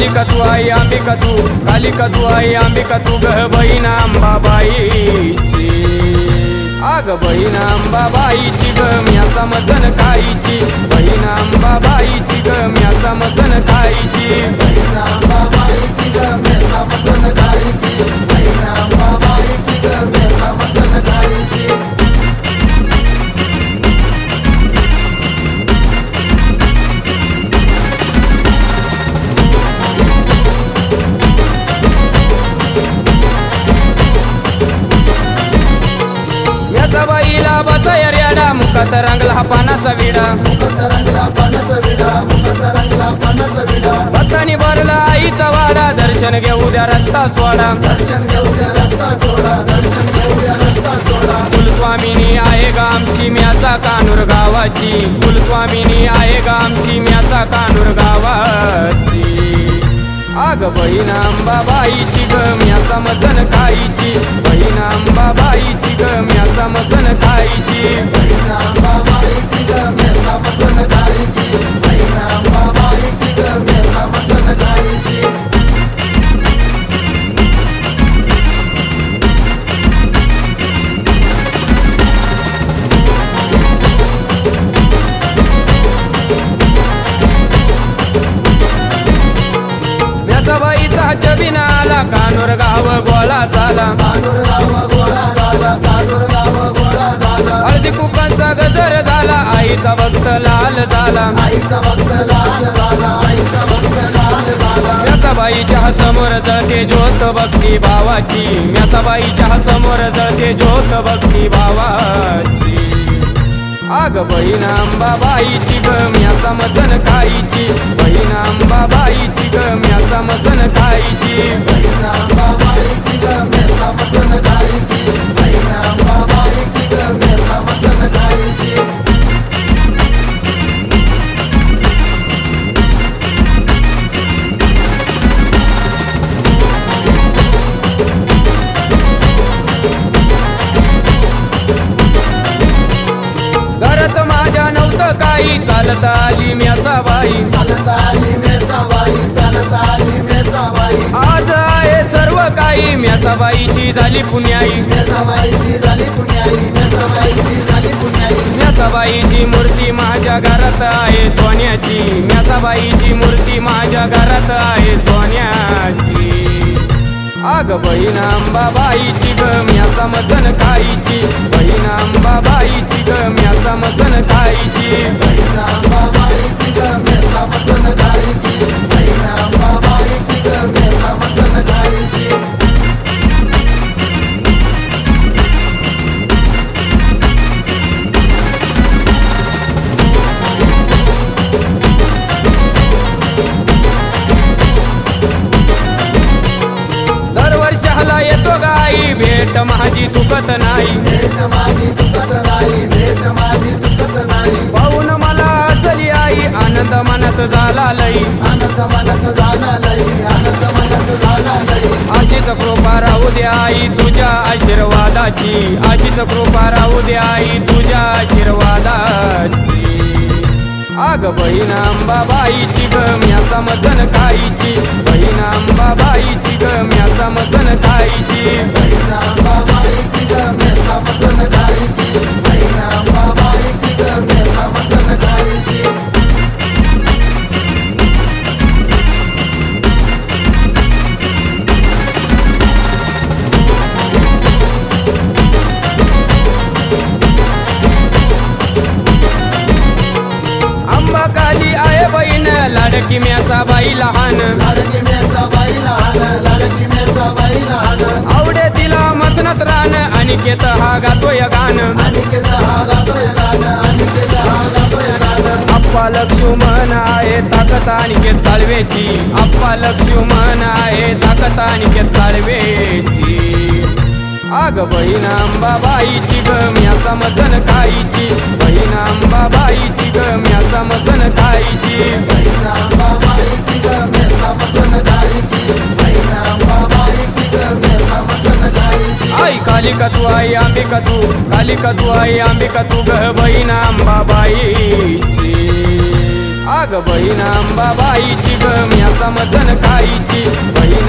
आई कालिका तू आई अंबिका तू? कालिका तू आई अंबिका तू? गह बहीण अंबाबाईची आग बहीण अंबाबाईची ग म्या समसन खायची. बहीण अंबाबाईची ग म्या समसन खायची. गुलाबाचा एरियाडा मुखात रंगला पानाचा विडा पानाचा विडा. भक्तानी भरला आईचा वाडा दर्शन घेऊ द्या रस्ता सोडा. दर्शन घेऊ द्या रस्ता सोडा दर्शन कुलस्वामिनी आहे गा आमची कानूर गावाची. कुलस्वामिनी आहे गा आमची म्यासा कानूर गावाची. आग बहीण अंबाबाईची ग म्या समसन खायची. बहीण अंबाबाईची ग म्या समसन खायची. म्यासाबाईचा जबिना आला कानूर गाव गोळा झाला. हळदी कुकांचा गजर झाला आईचा भक्त लाल झाला. आईचा भक्त लाल झाला आईचा भक्त लाल झाला म्यासाबाईच्या समोर जळते ज्योत भक्ती भावाची. म्याचा बाईच्या समोर जळते ज्योत भक्ती भावाची. आग बहीण अंबाबाईची ग म्याचा मसन खायची. बहीण अंबाबाईची ग म्याचा मसन खायची. बहीण काही चालत आली म्यासाबाई चालत आली मेसाबाई चालत आली मेसाबाई आज आहे सर्व काही म्यासाबाईची झाली पुण्याई. मेसाबाईची झाली पुण्याई मेसाबाईची झाली पुण्याई. म्यासाबाईची मूर्ती माझ्या घरात आहे सोन्याची. म्यासाबाईची मूर्ती माझ्या घरात आहे सोन्याची. आग बहीण अंबाबाईची ग म्या समसन खायची. बहीण अंबाबाईची ग म्या समसन खायची. बहीण अंबाबाईची ग म्या मसन खायची. बहीण अंबा माझी चुकत नाही. भेट माझी चुकत नाही भेट माझी चुकत नाही पाहून मला असली आई आनंद मनात झाला लई. आनंद मनात झाला लई आनंद मनात झाला लई अशीच कृपा राहू दे आई तुझ्या आशीर्वादाची. अशीच कृपा राहू दे आई तुझ्या आशीर्वादाची. आग बहीण अंबाबाईची ग म्या समजन खायची. बहीण अंबाबाईची ग लाडकी म्यासा बाई लहान. लाडकी मेसाबाई लहान लाडकी मेसाबाई लहान आवडे तिला मसनत रान. अनिकेत हा गातोय गान. अनिकेत हा गातोय गान अनिकेत हा गातोय गान अप्पा लक्ष्मण आहे ताकत अनिकेत चालवेची अप्पा लक्ष्मण आहे ताकत अनिकेत चालवेची आग बहीण अंबाबाईची ग म्या समसन खायची बहीण अंबाबाईची ग म्या समसन खायची बहीण अंबाबाईची ग मेसा मसन खायची बहीण अंबाबाईची ग म्या मसन खायची आई कालिका तू आई अंबिका तू कालिका तू आई अंबिका तू ग बहीण अंबाबाईची अग बहीण अंबाबाईची ग म्या समसन खाईची बहीण